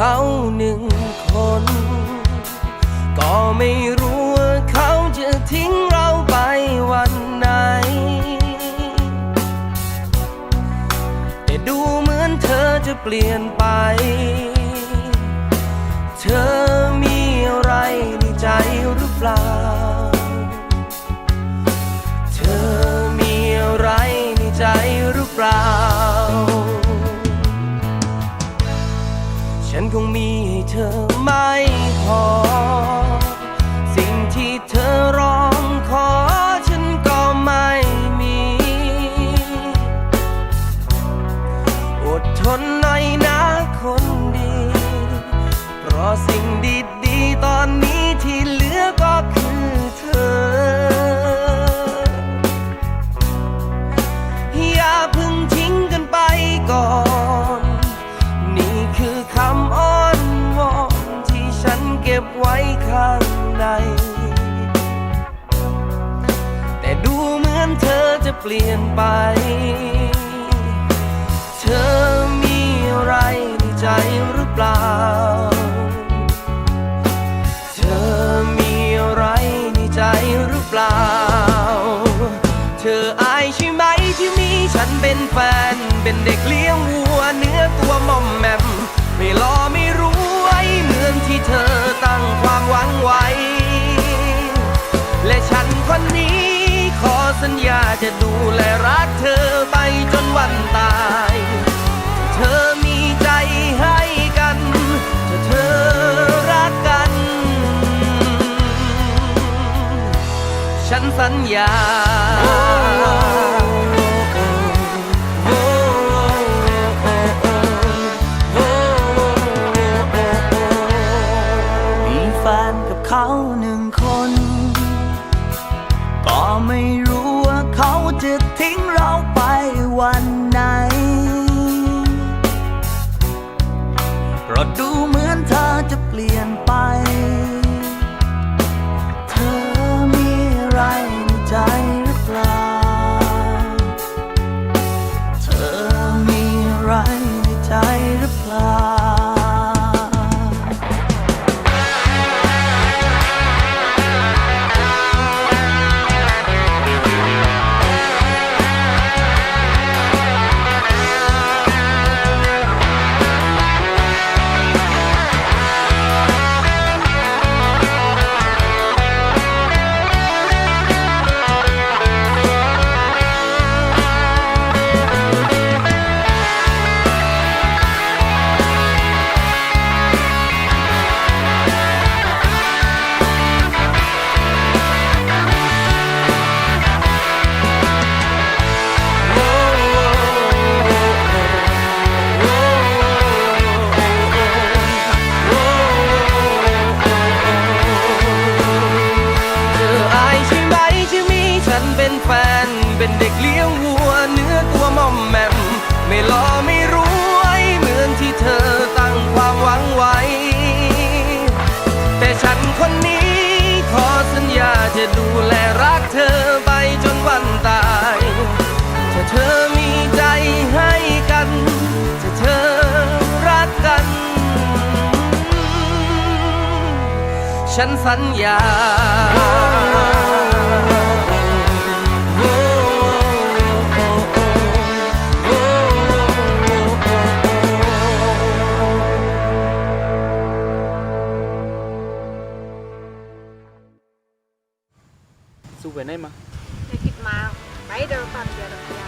เขาหนึ่งคน ก็ไม่รู้ว่าเขาจะทิ้งเราไปวันไหน แต่ดูเหมือนเธอจะเปลี่ยนไป เธอมีอะไรในใจหรือเปล่า เธอมีอะไรในใจหรือเปล่า อไม่พอ สิ่งที่เธอร้องขอฉันก็ไม่มีอดทนหน่อยนะคนดี เพราะสิ่งดีๆตอนนี้ แต่ดูเหมือนเธอจะเปลี่ยนไป เธอมีอะไรในใจหรือเปล่า เธอมีอะไรในใจหรือเปล่า เธออายใช่ไหมที่มีฉันเป็นแฟน เป็นเด็กเลี้ยงวัวเนื้อตัวมอม สัญญาจะดูแลรักเธอไปจนวันตาย เธอมีใจให้กันถ้าเธอรักกัน ฉันสัญญา จะทิ้งเราไปวันไหนเพราะดูม ฉันเป็นแฟน เป็นเด็กเลี้ยงวัว เนื้อตัวมอมแมม ไม่รอไม่รู้ไว้เหมือนที่เธอตั้งความหวังไว้ แต่ฉันคนนี้ ขอสัญญาจะดูแลรักเธอไปจนวันตายถ้าเธอมีใจให้กันถ้าเธอรักกัน ฉันสัญญา ไปไหนมาไม่คิดมาไปเดินฟังเดียวเดียว